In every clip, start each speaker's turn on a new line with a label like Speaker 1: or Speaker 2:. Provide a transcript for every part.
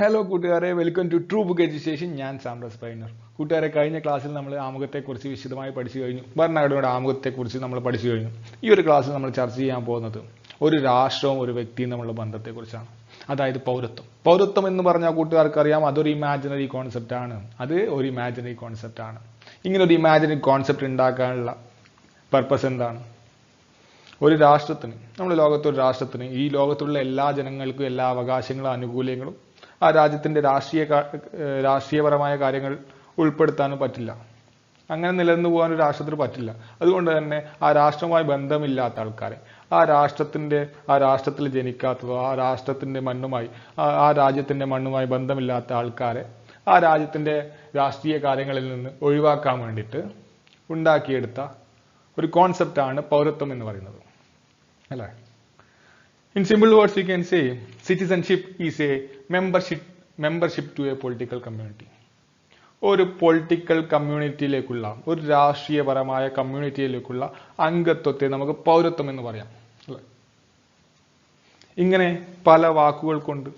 Speaker 1: Hello കൂട്ടുകാരെ. Welcome to true book education ഞാൻ സാംറസ് പൈനർ കൂട്ടുകാരെ കഴിഞ്ഞ ക്ലാസ്സിൽ നമ്മൾ ആമുഖത്തെക്കുറിച്ച് വിശദമായി പഠിച്ചു കഴിഞ്ഞു. ഭരണഘടനയുടെ ആമുഖത്തെക്കുറിച്ച് നമ്മൾ പഠിച്ചു കഴിഞ്ഞു. ഈ ഒരു ക്ലാസ്സിൽ നമ്മൾ ചർച്ച ചെയ്യാൻ പോകുന്നത് ഒരു രാഷ്ട്രവും ഒരു വ്യക്തിയും തമ്മിലുള്ള ബന്ധത്തെക്കുറിച്ചാണ്. അതായത് പൗരത്വം. പൗരത്വം എന്ന് പറഞ്ഞാൽ കൂട്ടുകാർക്ക് അറിയാം അതൊരു ഇമാജിനറി കോൺസെപ്റ്റ് ആണ്. അത് ഒരു ഇമാജിനറി കോൺസെപ്റ്റ് ആണ്. ഇങ്ങനെ ഒരു ഇമാജിനറി കോൺസെപ്റ്റ് ഉണ്ടാക്കാനുള്ള പർപ്പസ് എന്താണ്? ഒരു രാഷ്ട്രത്തിന് നമ്മുടെ ലോകത്തൊരു രാഷ്ട്രത്തിന് ഈ ലോകത്തുള്ള എല്ലാ ജനങ്ങൾക്കും എല്ലാ അവകാശങ്ങളും ആനുകൂല്യങ്ങളും ആ രാജ്യത്തിന്റെ രാഷ്ട്രീയ രാഷ്ട്രീയപരമായ കാര്യങ്ങൾ ഉൾപ്പെടുത്താനും പറ്റില്ല. അങ്ങനെ നിലനിന്ന് പോകാൻ ഒരു രാഷ്ട്രത്തിന് പറ്റില്ല. അതുകൊണ്ട് തന്നെ ആ രാഷ്ട്രവുമായി ബന്ധമില്ലാത്ത ആൾക്കാരെ ആ രാഷ്ട്രത്തിന്റെ ആ രാഷ്ട്രത്തിൽ ജനിക്കാത്തതോ ആ രാഷ്ട്രത്തിന്റെ മണ്ണുമായി ആ- രാജ്യത്തിന്റെ മണ്ണുമായി ബന്ധമില്ലാത്ത ആൾക്കാരെ ആ രാജ്യത്തിന്റെ രാഷ്ട്രീയ കാര്യങ്ങളിൽ നിന്ന് ഒഴിവാക്കാൻ വേണ്ടിയിട്ട് ഉണ്ടാക്കിയെടുത്ത ഒരു കോൺസെപ്റ്റാണ് പൗരത്വം എന്ന് പറയുന്നത്. അല്ലേ? In simple words, we can say citizenship is a membership membership to a political community. ഒരു പൊളിറ്റിക്കൽ കമ്മ്യൂണിറ്റിയിലേക്കുള്ള ഒരു രാഷ്ട്രീയപരമായ കമ്മ്യൂണിറ്റിയിലേക്കുള്ള അംഗത്വത്തെ നമുക്ക് പൗരത്വം എന്ന് പറയാം. അല്ലേ? ഇങ്ങനെ പല വാക്കുകൾ കൊണ്ട്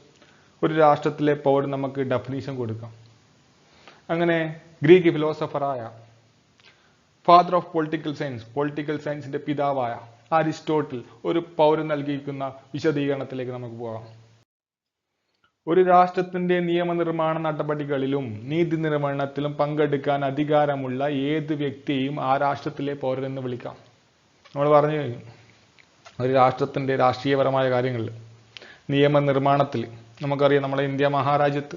Speaker 1: ഒരു രാഷ്ട്രത്തിലെ പൗരൻ നമുക്ക് ഡെഫിനീഷൻ കൊടുക്കാം. അങ്ങനെ Greek ഫിലോസഫറായ father of political science political സയൻസിന്റെ പിതാവായ അരിസ്റ്റോട്ടിൽ ഒരു പൗരൻ നൽകിയിരിക്കുന്ന വിശദീകരണത്തിലേക്ക് നമുക്ക് പോകാം. ഒരു രാഷ്ട്രത്തിന്റെ നിയമനിർമ്മാണ നടപടികളിലും നീതി നിർവഹണത്തിലും പങ്കെടുക്കാൻ അധികാരമുള്ള ഏത് വ്യക്തിയെയും ആ രാഷ്ട്രത്തിലെ പൗരൻ എന്ന് വിളിക്കാം. നമ്മൾ പറഞ്ഞു കഴിഞ്ഞു. ഒരു രാഷ്ട്രത്തിന്റെ രാഷ്ട്രീയപരമായ കാര്യങ്ങളിൽ നിയമനിർമ്മാണത്തിൽ നമുക്കറിയാം നമ്മളെ ഇന്ത്യ മഹാരാജ്യത്ത്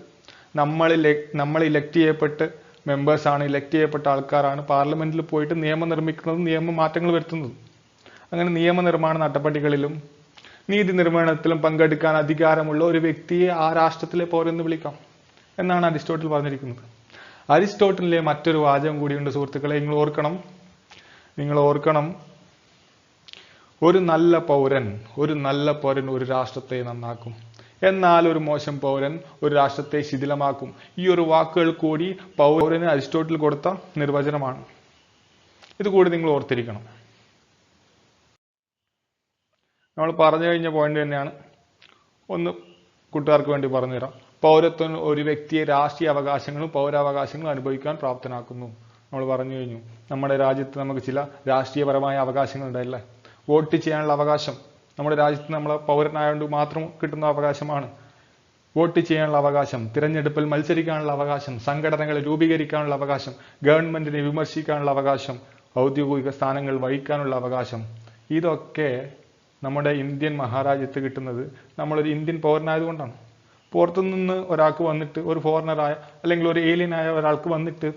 Speaker 1: നമ്മൾ നമ്മൾ ഇലക്ട് ചെയ്യപ്പെട്ട് മെമ്പേഴ്സാണ് ഇലക്ട് ചെയ്യപ്പെട്ട ആൾക്കാരാണ് പാർലമെന്റിൽ പോയിട്ട് നിയമം നിർമ്മിക്കുന്നതും നിയമ മാറ്റങ്ങൾ വരുത്തുന്നതും. അങ്ങനെ നിയമനിർമ്മാണ നടപടികളിലും നീതി നിർമ്മാണത്തിലും പങ്കെടുക്കാൻ അധികാരമുള്ള ഒരു വ്യക്തിയെ ആ രാഷ്ട്രത്തിലെ പൗരെന്ന് വിളിക്കാം എന്നാണ് അരിസ്റ്റോട്ടിൽ പറഞ്ഞിരിക്കുന്നത്. അരിസ്റ്റോട്ടിലെ മറ്റൊരു വാചകം കൂടിയുണ്ട് സുഹൃത്തുക്കളെ നിങ്ങൾ ഓർക്കണം നിങ്ങൾ ഓർക്കണം. ഒരു നല്ല പൗരൻ ഒരു നല്ല പൗരൻ ഒരു രാഷ്ട്രത്തെ നന്നാക്കും. എന്നാൽ ഒരു മോശം പൗരൻ ഒരു രാഷ്ട്രത്തെ ശിഥിലമാക്കും. ഈ ഒരു വാക്കുകൾ കൂടി പൗരന് അരിസ്റ്റോട്ടിൽ കൊടുത്ത നിർവചനമാണ്. ഇത് കൂടി നിങ്ങൾ ഓർത്തിരിക്കണം. നമ്മൾ പറഞ്ഞു കഴിഞ്ഞ പോയിന്റ് തന്നെയാണ്. ഒന്ന് കൂട്ടുകാർക്ക് വേണ്ടി പറഞ്ഞു പറഞ്ഞുതരാം. പൗരത്വം ഒരു വ്യക്തിയെ രാഷ്ട്രീയ അവകാശങ്ങളും പൗരാവകാശങ്ങളും അനുഭവിക്കാൻ പ്രാപ്തനാക്കുന്നു. നമ്മൾ പറഞ്ഞു കഴിഞ്ഞു. നമ്മുടെ രാജ്യത്ത് നമുക്ക് ചില രാഷ്ട്രീയപരമായ അവകാശങ്ങൾ ഉണ്ടായില്ലേ വോട്ട് ചെയ്യാനുള്ള അവകാശം. നമ്മുടെ രാജ്യത്ത് നമ്മൾ പൗരനായതുകൊണ്ട് മാത്രം കിട്ടുന്ന അവകാശമാണ്. വോട്ട് ചെയ്യാനുള്ള അവകാശം തിരഞ്ഞെടുപ്പിൽ മത്സരിക്കാനുള്ള അവകാശം സംഘടനകളെ രൂപീകരിക്കാനുള്ള അവകാശം ഗവൺമെന്റിനെ വിമർശിക്കാനുള്ള അവകാശം ഔദ്യോഗിക സ്ഥാനങ്ങൾ വഹിക്കാനുള്ള അവകാശം. ഇതൊക്കെ നമ്മുടെ ഇന്ത്യൻ മഹാരാജ്യത്ത് കിട്ടുന്നത് നമ്മളൊരു ഇന്ത്യൻ പൗരനായതുകൊണ്ടാണ്. പുറത്തുനിന്ന് ഒരാൾക്ക് വന്നിട്ട് ഒരു ഫോറിനറായ അല്ലെങ്കിൽ ഒരു ഏലിയൻ ആയ ഒരാൾക്ക് വന്നിട്ട്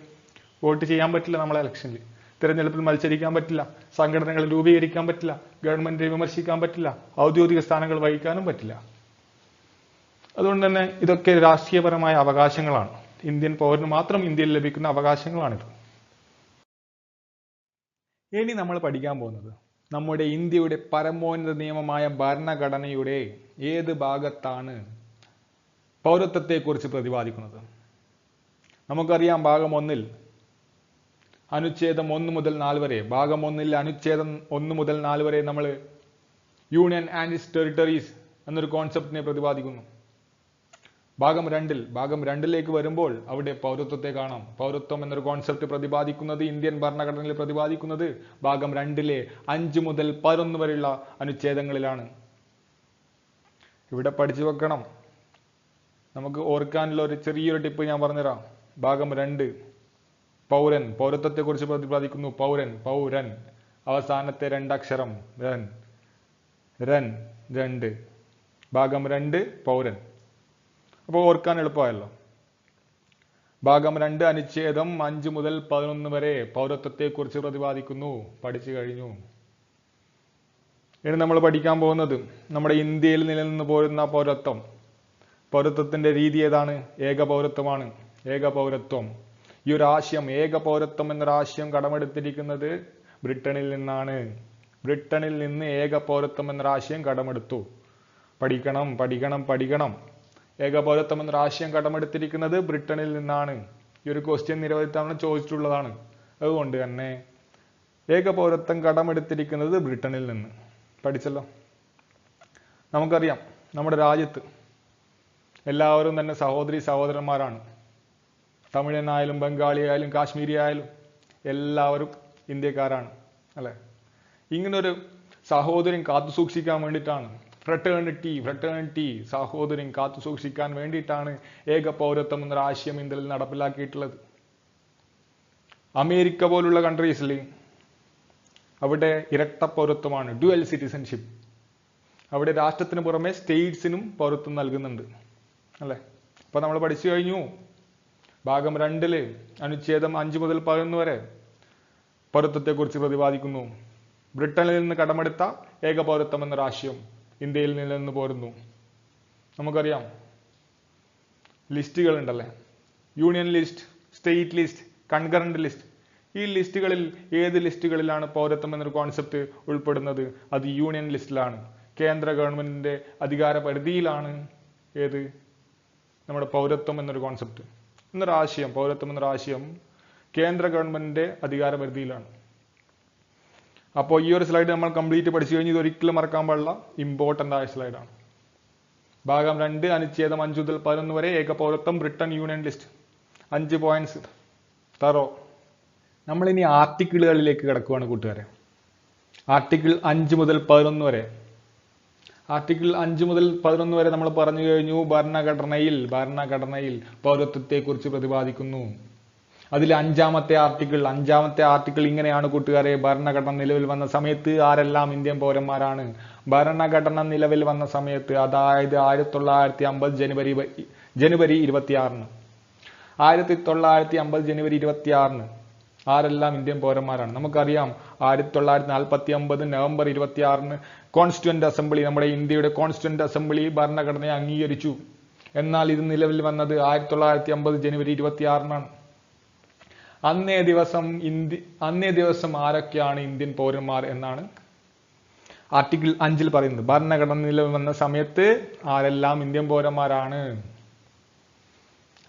Speaker 1: വോട്ട് ചെയ്യാൻ പറ്റില്ല നമ്മളെ ഇലക്ഷനിൽ. തിരഞ്ഞെടുപ്പിൽ മത്സരിക്കാൻ പറ്റില്ല സംഘടനകൾ രൂപീകരിക്കാൻ പറ്റില്ല ഗവൺമെന്റിനെ വിമർശിക്കാൻ പറ്റില്ല ഔദ്യോഗിക സ്ഥാനങ്ങൾ വഹിക്കാനും പറ്റില്ല. അതുകൊണ്ട് തന്നെ ഇതൊക്കെ രാഷ്ട്രീയപരമായ അവകാശങ്ങളാണ്. ഇന്ത്യൻ പൗരന് മാത്രം ഇന്ത്യയിൽ ലഭിക്കുന്ന അവകാശങ്ങളാണിത്. ഇനി നമ്മൾ പഠിക്കാൻ പോകുന്നത് നമ്മുടെ ഇന്ത്യയുടെ പരമോന്നത നിയമമായ ഭരണഘടനയുടെ ഏത് ഭാഗത്താണ് പൗരത്വത്തെക്കുറിച്ച് പ്രതിപാദിക്കുന്നത്? നമുക്കറിയാം ഭാഗം ഒന്നിൽ അനുച്ഛേദം ഒന്ന് മുതൽ നാല് വരെ. ഭാഗം ഒന്നിൽ അനുച്ഛേദം ഒന്ന് മുതൽ നാല് വരെ നമ്മൾ യൂണിയൻ ആൻഡ് ടെറിട്ടറീസ് എന്നൊരു കോൺസെപ്റ്റിനെ പ്രതിപാദിക്കുന്നു. ഭാഗം രണ്ടിൽ ഭാഗം രണ്ടിലേക്ക് വരുമ്പോൾ അവിടെ പൗരത്വത്തെ കാണാം. പൗരത്വം എന്നൊരു കോൺസെപ്റ്റ് പ്രതിപാദിക്കുന്നത് ഇന്ത്യൻ ഭരണഘടനയിൽ പ്രതിപാദിക്കുന്നത് ഭാഗം രണ്ടിലെ അഞ്ച് മുതൽ പതിനൊന്ന് വരെയുള്ള അനുച്ഛേദങ്ങളിലാണ്. ഇവിടെ പഠിച്ചു വെക്കണം. നമുക്ക് ഓർക്കാനുള്ള ഒരു ചെറിയൊരു ടിപ്പ് ഞാൻ പറഞ്ഞുതരാം. ഭാഗം രണ്ട് പൗരൻ. പൗരത്വത്തെക്കുറിച്ച് പ്രതിപാദിക്കുന്നു. പൗരൻ പൗരൻ. അവസാനത്തെ രണ്ടക്ഷരം രൻ. രൻ രണ്ട്. ഭാഗം രണ്ട് പൗരൻ. അപ്പോൾ ഓർക്കാൻ എളുപ്പമായല്ലോ. ഭാഗം രണ്ട് അനുച്ഛേദം അഞ്ച് മുതൽ പതിനൊന്ന് വരെ പൗരത്വത്തെക്കുറിച്ച് പ്രതിപാദിക്കുന്നു. പഠിച്ചു കഴിഞ്ഞു. ഇനി നമ്മൾ പഠിക്കാൻ പോകുന്നത് നമ്മുടെ ഇന്ത്യയിൽ നിലനിന്ന് പോരുന്ന പൗരത്വം. പൗരത്വത്തിന്റെ രീതി ഏതാണ്? ഏക പൗരത്വമാണ് ഏക പൗരത്വം ഈ ഒരു ആശയം ഏക പൗരത്വം എന്നൊരാശയം കടമെടുത്തിരിക്കുന്നത് ബ്രിട്ടനിൽ നിന്നാണ്. ബ്രിട്ടനിൽ നിന്ന് ഏക പൗരത്വം എന്നൊരാശയം കടമെടുത്തു. പഠിക്കണം പഠിക്കണം പഠിക്കണം. ഏക എന്ന ആശയം കടമെടുത്തിരിക്കുന്നത് ബ്രിട്ടനിൽ നിന്നാണ്. ഈ ഒരു ക്വസ്റ്റ്യൻ നിരവധി തവണ ചോദിച്ചിട്ടുള്ളതാണ്. അതുകൊണ്ട് തന്നെ ഏകപൗരത്വം കടമെടുത്തിരിക്കുന്നത് ബ്രിട്ടനിൽ നിന്ന്. പഠിച്ചല്ലോ. നമുക്കറിയാം നമ്മുടെ രാജ്യത്ത് എല്ലാവരും തന്നെ സഹോദരി സഹോദരന്മാരാണ്. തമിഴനായാലും ബംഗാളി ആയാലും കാശ്മീരി ആയാലും എല്ലാവരും ഇന്ത്യക്കാരാണ്. അല്ലേ? ഇങ്ങനൊരു സഹോദരൻ കാത്തു സൂക്ഷിക്കാൻ വേണ്ടിയിട്ടാണ് ഫ്രട്ടേണിറ്റി ഫ്രട്ടേണിറ്റി സാഹോദര്യം കാത്തു സൂക്ഷിക്കാൻ വേണ്ടിയിട്ടാണ് ഏക പൗരത്വം എന്നൊരു ആശയം ഇന്ത്യയിൽ നടപ്പിലാക്കിയിട്ടുള്ളത്. അമേരിക്ക പോലുള്ള കൺട്രീസിൽ അവിടെ ഇരട്ട പൗരത്വമാണ് ഡ്യുവൽ സിറ്റിസൺഷിപ്പ് അവിടെ രാഷ്ട്രത്തിന് പുറമെ സ്റ്റേറ്റ്സിനും പൗരത്വം നൽകുന്നുണ്ട് അല്ലേ? അപ്പൊ നമ്മൾ പഠിച്ചു കഴിഞ്ഞു. ഭാഗം രണ്ടിൽ അനുച്ഛേദം അഞ്ച് മുതൽ പതിനൊന്ന് വരെ പൗരത്വത്തെക്കുറിച്ച് പ്രതിപാദിക്കുന്നു. ബ്രിട്ടനിൽ നിന്ന് കടമെടുത്ത ഏക പൗരത്വം എന്നൊരു ആശയം ഇന്ത്യയിൽ നിലനിന്ന് പോരുന്നു. നമുക്കറിയാം. ലിസ്റ്റുകൾ ഉണ്ടല്ലേ? Union list state list concurrent list. ഈ ലിസ്റ്റുകളിൽ ഏത് ലിസ്റ്റുകളിലാണ് പൗരത്വം എന്നൊരു കോൺസെപ്റ്റ് ഉൾപ്പെടുന്നത്? അത് യൂണിയൻ ലിസ്റ്റിലാണ്. കേന്ദ്ര ഗവൺമെന്റിന്റെ അധികാര പരിധിയിലാണ് ഏത്? നമ്മുടെ പൗരത്വം എന്നൊരു കോൺസെപ്റ്റ്. എന്നൊരു ആശയം പൗരത്വം എന്നൊരു ആശയം കേന്ദ്ര ഗവൺമെന്റിന്റെ അധികാര പരിധിയിലാണ് അപ്പോൾ ഈ ഒരു സ്ലൈഡ് നമ്മൾ കംപ്ലീറ്റ് പഠിച്ചു കഴിഞ്ഞ് ഇത് ഒരിക്കലും മറക്കാൻ പാടില്ല. ഇമ്പോർട്ടന്റ് ആയ സ്ലൈഡാണ് ഭാഗം രണ്ട് അനുച്ഛേദം അഞ്ച് മുതൽ പതിനൊന്ന് വരെ ഏകപൗരത്വം ബ്രിട്ടൻ യൂണിയൻ ലിസ്റ്റ്. അഞ്ച് പോയിന്റ്സ് തറോ. നമ്മളിനി ആർട്ടിക്കിളുകളിലേക്ക് കിടക്കുവാണ് കൂട്ടുകാരെ. ആർട്ടിക്കിൾ അഞ്ച് മുതൽ പതിനൊന്ന് വരെ. ആർട്ടിക്കിൾ അഞ്ച് മുതൽ പതിനൊന്ന് വരെ നമ്മൾ പറഞ്ഞു കഴിഞ്ഞു ഭരണഘടനയിൽ ഭരണഘടനയിൽ പൗരത്വത്തെക്കുറിച്ച് പ്രതിപാദിക്കുന്നു. അതിൽ അഞ്ചാമത്തെ ആർട്ടിക്കിൾ അഞ്ചാമത്തെ ആർട്ടിക്കിൾ ഇങ്ങനെയാണ് കൂട്ടുകാരെ ഭരണഘടന നിലവിൽ വന്ന സമയത്ത് ആരെല്ലാം ഇന്ത്യൻ പൗരന്മാരാണ്? ഭരണഘടന നിലവിൽ വന്ന സമയത്ത് അതായത് ആയിരത്തി തൊള്ളായിരത്തി അമ്പത് ജനുവരി ജനുവരി ഇരുപത്തിയാറിന്. ആയിരത്തി തൊള്ളായിരത്തി അമ്പത് ജനുവരി ഇരുപത്തിയാറിന് ആരെല്ലാം ഇന്ത്യൻ പൗരന്മാരാണ്? നമുക്കറിയാം ആയിരത്തി തൊള്ളായിരത്തി നാൽപ്പത്തി ഒമ്പത് നവംബർ ഇരുപത്തിയാറിന് കോൺസ്റ്റിറ്റ്യൂന്റ് അസംബ്ലി നമ്മുടെ ഇന്ത്യയുടെ കോൺസ്റ്റിറ്റ്യൂന്റ് അസംബ്ലി ഭരണഘടനയെ അംഗീകരിച്ചു. എന്നാൽ ഇത് നിലവിൽ വന്നത് ആയിരത്തി തൊള്ളായിരത്തി അമ്പത് ജനുവരി ഇരുപത്തിയാറിനാണ്. അന്നേ ദിവസം ഇന്ത്യ അന്നേ ദിവസം ആരൊക്കെയാണ് ഇന്ത്യൻ പൗരന്മാർ എന്നാണ് ആർട്ടിക്കിൾ അഞ്ചിൽ പറയുന്നത്. ഭരണഘടന നിലവിൽ വന്ന സമയത്ത് ആരെല്ലാം ഇന്ത്യൻ പൗരന്മാരാണ്?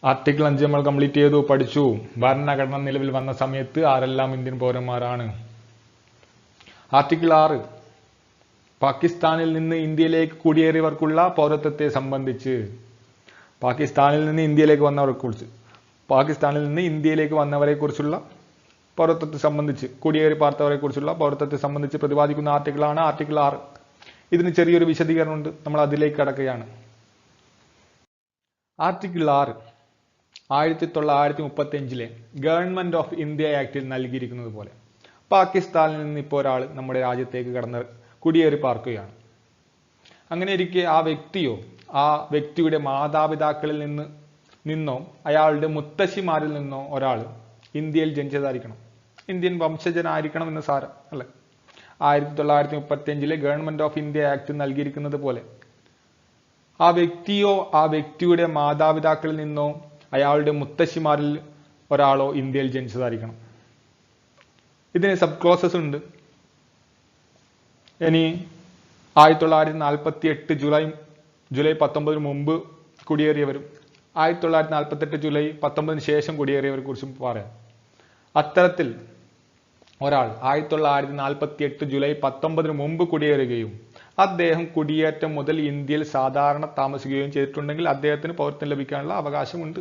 Speaker 1: ആർട്ടിക്കിൾ അഞ്ച് നമ്മൾ കംപ്ലീറ്റ് ചെയ്തു പഠിച്ചു. ഭരണഘടന നിലവിൽ വന്ന സമയത്ത് ആരെല്ലാം ഇന്ത്യൻ പൗരന്മാരാണ്? ആർട്ടിക്കിൾ ആറ്. പാകിസ്ഥാനിൽ നിന്ന് ഇന്ത്യയിലേക്ക് കുടിയേറിയവർക്കുള്ള പൗരത്വത്തെ സംബന്ധിച്ച്. പാകിസ്ഥാനിൽ നിന്ന് ഇന്ത്യയിലേക്ക് വന്നവരെ കുറിച്ച് പാകിസ്ഥാനിൽ നിന്ന് ഇന്ത്യയിലേക്ക് വന്നവരെ കുറിച്ചുള്ള പൗരത്വത്തെ സംബന്ധിച്ച് കുടിയേറി പാർത്തവരെ കുറിച്ചുള്ള പൗരത്വത്തെ സംബന്ധിച്ച് പ്രതിപാദിക്കുന്ന ആർട്ടിക്കിളാണ് ആർട്ടിക്കിൾ ആറ്. ഇതിന് ചെറിയൊരു വിശദീകരണമുണ്ട് നമ്മൾ അതിലേക്ക് കടക്കുകയാണ്. ആർട്ടിക്കിൾ ആറ് ആയിരത്തി തൊള്ളായിരത്തി മുപ്പത്തി അഞ്ചിലെ ഗവൺമെന്റ് ഓഫ് ഇന്ത്യ ആക്ടിൽ നൽകിയിരിക്കുന്നത് പോലെ പാകിസ്ഥാനിൽ നിന്ന് ഇപ്പോൾ ഒരാൾ നമ്മുടെ രാജ്യത്തേക്ക് കടന്ന് കുടിയേറി പാർക്കുകയാണ്. അങ്ങനെ ഇരിക്കെ ആ വ്യക്തിയോ ആ വ്യക്തിയുടെ മാതാപിതാക്കളിൽ നിന്ന് നിന്നോ അയാളുടെ മുത്തശ്ശിമാരിൽ നിന്നോ ഒരാൾ ഇന്ത്യയിൽ ജനിച്ചതായിരിക്കണം. ഇന്ത്യൻ വംശജനായിരിക്കണം എന്ന് സാരം അല്ലെ? ആയിരത്തി തൊള്ളായിരത്തി മുപ്പത്തി അഞ്ചിലെ ഗവൺമെന്റ് ഓഫ് ഇന്ത്യ ആക്ട് നൽകിയിരിക്കുന്നത് പോലെ. ആ വ്യക്തിയോ ആ വ്യക്തിയുടെ മാതാപിതാക്കളിൽ നിന്നോ അയാളുടെ മുത്തശ്ശിമാരിൽ ഒരാളോ ഇന്ത്യയിൽ ജനിച്ചതായിരിക്കണം. ഇതിന് സബ് ക്ലോസസ് ഉണ്ട്. ഇനി ആയിരത്തി തൊള്ളായിരത്തി നാൽപ്പത്തി എട്ട് ജൂലൈ ജൂലൈ പത്തൊമ്പതിന് മുമ്പ് കുടിയേറിയവരും ആയിരത്തി തൊള്ളായിരത്തി നാൽപ്പത്തി എട്ട് ജൂലൈ പത്തൊമ്പതിന് ശേഷം കുടിയേറിയവരെ കുറിച്ചും പറയാം. അത്തരത്തിൽ ഒരാൾ ആയിരത്തി തൊള്ളായിരത്തി നാൽപ്പത്തി എട്ട് ജൂലൈ പത്തൊമ്പതിന് മുമ്പ് കുടിയേറുകയും അദ്ദേഹം കുടിയേറ്റം മുതൽ ഇന്ത്യയിൽ സാധാരണ താമസിക്കുകയും ചെയ്തിട്ടുണ്ടെങ്കിൽ അദ്ദേഹത്തിന് പൗരത്വം ലഭിക്കാനുള്ള അവകാശമുണ്ട്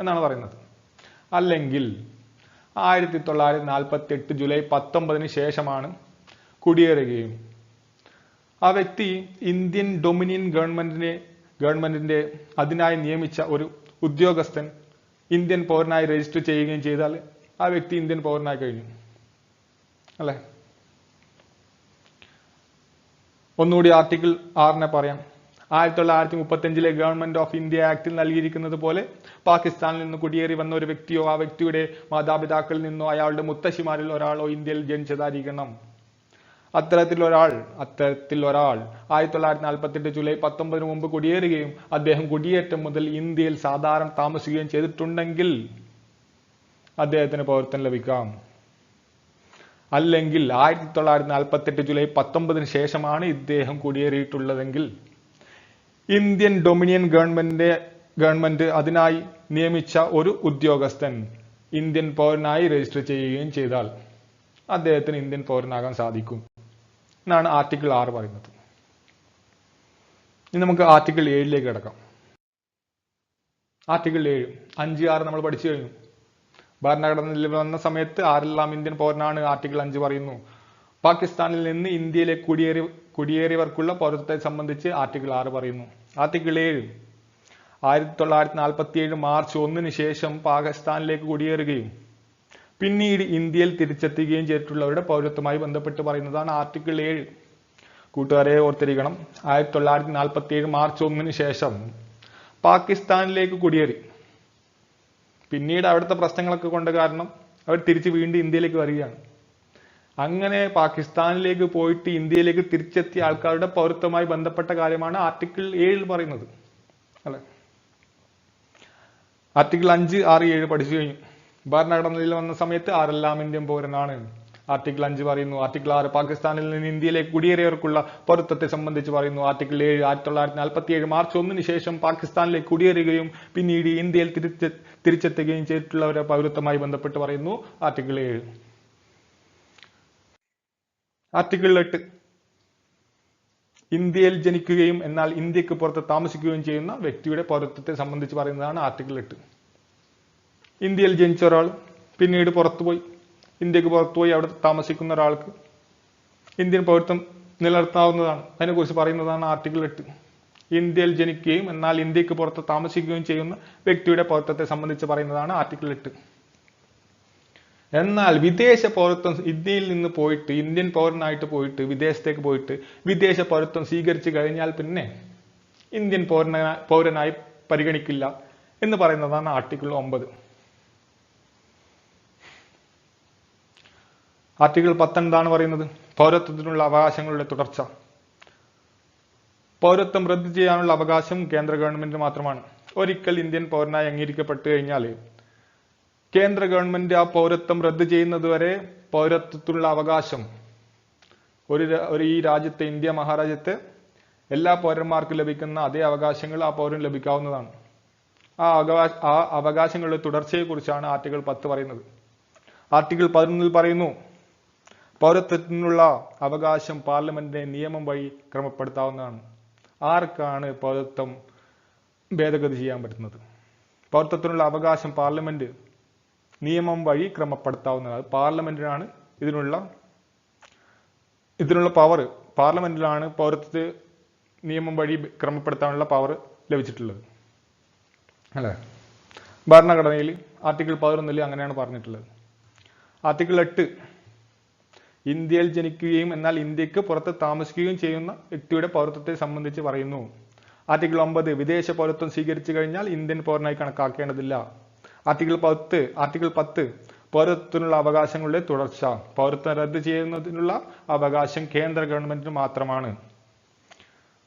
Speaker 1: എന്നാണ് പറയുന്നത്. അല്ലെങ്കിൽ ആയിരത്തി തൊള്ളായിരത്തി നാൽപ്പത്തി എട്ട് ജൂലൈ പത്തൊമ്പതിന് ശേഷമാണ് കുടിയേറുകയും ആ വ്യക്തി ഇന്ത്യൻ ഡൊമിനിയൻ ഗവൺമെന്റിനെ ഗവൺമെന്റിന്റെ അതിനായി നിയമിച്ച ഒരു ഉദ്യോഗസ്ഥൻ ഇന്ത്യൻ പൗരനായി രജിസ്റ്റർ ചെയ്യുകയും ചെയ്താൽ ആ വ്യക്തി ഇന്ത്യൻ പൗരനായി കഴിഞ്ഞു. അല്ലേ? ഒന്നുകൂടി ആർട്ടിക്കിൾ ആറിനെ പറയാം. ആയിരത്തി തൊള്ളായിരത്തി മുപ്പത്തി അഞ്ചിലെ ഗവൺമെന്റ് ഓഫ് ഇന്ത്യ ആക്ടിൽ നൽകിയിരിക്കുന്നത് പോലെ പാകിസ്ഥാനിൽ നിന്ന് കുടിയേറി വന്ന ഒരു വ്യക്തിയോ ആ വ്യക്തിയുടെ മാതാപിതാക്കളിൽ നിന്നോ അയാളുടെ മുത്തശ്ശിമാരിൽ ഒരാളോ ഇന്ത്യയിൽ ജനിച്ചതായിരിക്കണം. അത്തരത്തിൽ ഒരാൾ അത്തരത്തിൽ ഒരാൾ ആയിരത്തി തൊള്ളായിരത്തി നാൽപ്പത്തി എട്ട് ജൂലൈ പത്തൊമ്പതിന് മുമ്പ് കുടിയേറുകയും അദ്ദേഹം കുടിയേറ്റം മുതൽ ഇന്ത്യയിൽ സാധാരണ താമസിക്കുകയും ചെയ്തിട്ടുണ്ടെങ്കിൽ അദ്ദേഹത്തിന് പൗരത്വം ലഭിക്കാം. അല്ലെങ്കിൽ ആയിരത്തി തൊള്ളായിരത്തി നാൽപ്പത്തി എട്ട് ജൂലൈ പത്തൊമ്പതിന് ശേഷമാണ് ഇദ്ദേഹം കുടിയേറിയിട്ടുള്ളതെങ്കിൽ ഇന്ത്യൻ ഡൊമിനിയൻ ഗവൺമെന്റിന്റെ ഗവൺമെന്റ് അതിനായി നിയമിച്ച ഒരു ഉദ്യോഗസ്ഥൻ ഇന്ത്യൻ പൗരനായി രജിസ്റ്റർ ചെയ്യുകയും ചെയ്താൽ അദ്ദേഹത്തിന് ഇന്ത്യൻ പൗരനാകാൻ സാധിക്കും എന്നാണ് ആർട്ടിക്കിൾ ആറ് പറയുന്നത്. ഇനി നമുക്ക് ആർട്ടിക്കിൾ ഏഴിലേക്ക് കിടക്കാം. ആർട്ടിക്കിൾ ഏഴ് അഞ്ച് ആറ് നമ്മൾ പഠിച്ചു കഴിഞ്ഞു. ഭരണഘടന നിലവിൽ വന്ന സമയത്ത് ആരെല്ലാം ഇന്ത്യൻ പൗരനാണ് ആർട്ടിക്കിൾ അഞ്ച് പറയുന്നു. പാകിസ്ഥാനിൽ നിന്ന് ഇന്ത്യയിലെ കുടിയേറി കുടിയേറിയവർക്കുള്ള പൗരത്വത്തെ സംബന്ധിച്ച് ആർട്ടിക്കിൾ ആറ് പറയുന്നു. ആർട്ടിക്കിൾ ഏഴ് ആയിരത്തി തൊള്ളായിരത്തി നാൽപ്പത്തി ഏഴ് മാർച്ച് ഒന്നിന് ശേഷം പാകിസ്ഥാനിലേക്ക് കുടിയേറുകയും പിന്നീട് ഇന്ത്യയിൽ തിരിച്ചെത്തുകയും ചെയ്തിട്ടുള്ളവരുടെ പൗരത്വമായി ബന്ധപ്പെട്ട് പറയുന്നതാണ് ആർട്ടിക്കിൾ ഏഴ്. കൂട്ടുകാരെ ഓർത്തിരിക്കണം. ആയിരത്തി തൊള്ളായിരത്തി നാൽപ്പത്തി ഏഴ് മാർച്ച് ഒന്നിന് ശേഷം പാകിസ്ഥാനിലേക്ക് കുടിയേറി. പിന്നീട് അവിടുത്തെ പ്രശ്നങ്ങളൊക്കെ കൊണ്ട് കാരണം അവർ തിരിച്ച് വീണ്ടും ഇന്ത്യയിലേക്ക് വരികയാണ്. അങ്ങനെ പാകിസ്ഥാനിലേക്ക് പോയിട്ട് ഇന്ത്യയിലേക്ക് തിരിച്ചെത്തിയ ആൾക്കാരുടെ പൗരത്വമായി ബന്ധപ്പെട്ട കാര്യമാണ് ആർട്ടിക്കിൾ ഏഴിൽ പറയുന്നത്. അല്ലെ? ആർട്ടിക്കിൾ അഞ്ച് ആറ് ഏഴ് പഠിച്ചു കഴിഞ്ഞു. ഭരണഘടനയിൽ വന്ന സമയത്ത് ആരെല്ലാം ഇന്ത്യൻ പൗരനാണ്? ആർട്ടിക്കിൾ അഞ്ച് പറയുന്നു. ആർട്ടിക്കിൾ ആറ് പാകിസ്ഥാനിൽ നിന്ന് ഇന്ത്യയിലേക്ക് കുടിയേറിയവർക്കുള്ള പൗരത്വത്തെ സംബന്ധിച്ച് പറയുന്നു. ആർട്ടിക്കിൾ ഏഴ് ആയിരത്തി തൊള്ളായിരത്തി നാൽപ്പത്തി ഏഴ് മാർച്ച് ഒന്നിന് ശേഷം പാകിസ്ഥാനിലേക്ക് കുടിയേറുകയും പിന്നീട് ഇന്ത്യയിൽ തിരിച്ച് തിരിച്ചെത്തുകയും ചെയ്തിട്ടുള്ളവരുടെ പൗരത്വമായി ബന്ധപ്പെട്ട് പറയുന്നു. ആർട്ടിക്കിൾ ഏഴ്. ആർട്ടിക്കിൾ എട്ട്. ഇന്ത്യയിൽ ജനിക്കുകയും എന്നാൽ ഇന്ത്യയ്ക്ക് പുറത്ത് താമസിക്കുകയും ചെയ്യുന്ന വ്യക്തിയുടെ പൗരത്വത്തെ സംബന്ധിച്ച് പറയുന്നതാണ് ആർട്ടിക്കിൾ എട്ട്. ഇന്ത്യയിൽ ജനിച്ച ഒരാൾ പിന്നീട് പുറത്തുപോയി ഇന്ത്യയ്ക്ക് പുറത്തുപോയി അവിടെ താമസിക്കുന്ന ഒരാൾക്ക് ഇന്ത്യൻ പൗരത്വം നിലനിർത്താവുന്നതാണ്. അതിനെക്കുറിച്ച് പറയുന്നതാണ് ആർട്ടിക്കിൾ എട്ട്. ഇന്ത്യയിൽ ജനിക്കുകയും എന്നാൽ ഇന്ത്യയ്ക്ക് പുറത്ത് താമസിക്കുകയും ചെയ്യുന്ന വ്യക്തിയുടെ പൗരത്വത്തെ സംബന്ധിച്ച് പറയുന്നതാണ് ആർട്ടിക്കിൾ എട്ട്. എന്നാൽ വിദേശ പൗരത്വം ഇന്ത്യയിൽ നിന്ന് പോയിട്ട് ഇന്ത്യൻ പൗരനായിട്ട് പോയിട്ട് വിദേശത്തേക്ക് പോയിട്ട് വിദേശ പൗരത്വം സ്വീകരിച്ചു കഴിഞ്ഞാൽ പിന്നെ ഇന്ത്യൻ പൗരന പൗരനായി പരിഗണിക്കില്ല എന്ന് പറയുന്നതാണ് ആർട്ടിക്കിൾ ഒമ്പത്. ആർട്ടിക്കിൾ പത്ത് എന്താണ് പറയുന്നത്? പൗരത്വത്തിനുള്ള അവകാശങ്ങളുടെ തുടർച്ച. പൗരത്വം റദ്ദ് ചെയ്യാനുള്ള അവകാശം കേന്ദ്ര ഗവൺമെന്റ് മാത്രമാണ്. ഒരിക്കൽ ഇന്ത്യൻ പൗരനായി അംഗീകരിക്കപ്പെട്ടു കഴിഞ്ഞാൽ കേന്ദ്ര ഗവൺമെന്റ് ആ പൗരത്വം റദ്ദ് ചെയ്യുന്നതുവരെ പൗരത്വത്തിലുള്ള അവകാശം ഒരു ഒരു ഈ രാജ്യത്തെ ഇന്ത്യ മഹാരാജ്യത്തെ എല്ലാ പൗരന്മാർക്കും ലഭിക്കുന്ന അതേ അവകാശങ്ങൾ ആ പൗരന് ലഭിക്കാവുന്നതാണ്. ആ അവകാശ ആ അവകാശങ്ങളുടെ തുടർച്ചയെക്കുറിച്ചാണ് ആർട്ടിക്കിൾ പത്ത് പറയുന്നത്. ആർട്ടിക്കിൾ പതിനൊന്നിൽ പറയുന്നു പൗരത്വത്തിനുള്ള അവകാശം പാർലമെന്റിന്റെ നിയമം വഴി ക്രമപ്പെടുത്താവുന്നതാണ്. ആർക്കാണ് പൗരത്വം ഭേദഗതി ചെയ്യാൻ പറ്റുന്നത്? പൗരത്വത്തിനുള്ള അവകാശം പാർലമെന്റ് നിയമം വഴി ക്രമപ്പെടുത്താവുന്നതാണ്. പാർലമെന്റിനാണ് ഇതിനുള്ള ഇതിനുള്ള പവർ പാർലമെന്റിലാണ് പൗരത്വത്തെ നിയമം വഴി ക്രമപ്പെടുത്താനുള്ള പവർ ലഭിച്ചിട്ടുള്ളത്. അല്ലേ? ഭരണഘടനയിൽ ആർട്ടിക്കിൾ പതിനൊന്നിൽ അങ്ങനെയാണ് പറഞ്ഞിട്ടുള്ളത്. ആർട്ടിക്കിൾ എട്ട് ഇന്ത്യയിൽ ജനിക്കുകയും എന്നാൽ ഇന്ത്യയ്ക്ക് പുറത്ത് താമസിക്കുകയും ചെയ്യുന്ന വ്യക്തിയുടെ പൗരത്വത്തെ സംബന്ധിച്ച് പറയുന്നു. ആർട്ടിക്കിൾ ഒമ്പത് വിദേശ പൗരത്വം സ്വീകരിച്ചു കഴിഞ്ഞാൽ ഇന്ത്യൻ പൗരനായി കണക്കാക്കേണ്ടതില്ല. ആർട്ടിക്കിൾ പത്ത് ആർട്ടിക്കിൾ പത്ത് പൗരത്വത്തിനുള്ള അവകാശങ്ങളുടെ തുടർച്ച. പൗരത്വം റദ്ദ് ചെയ്യുന്നതിനുള്ള അവകാശം കേന്ദ്ര ഗവൺമെന്റിന് മാത്രമാണ്.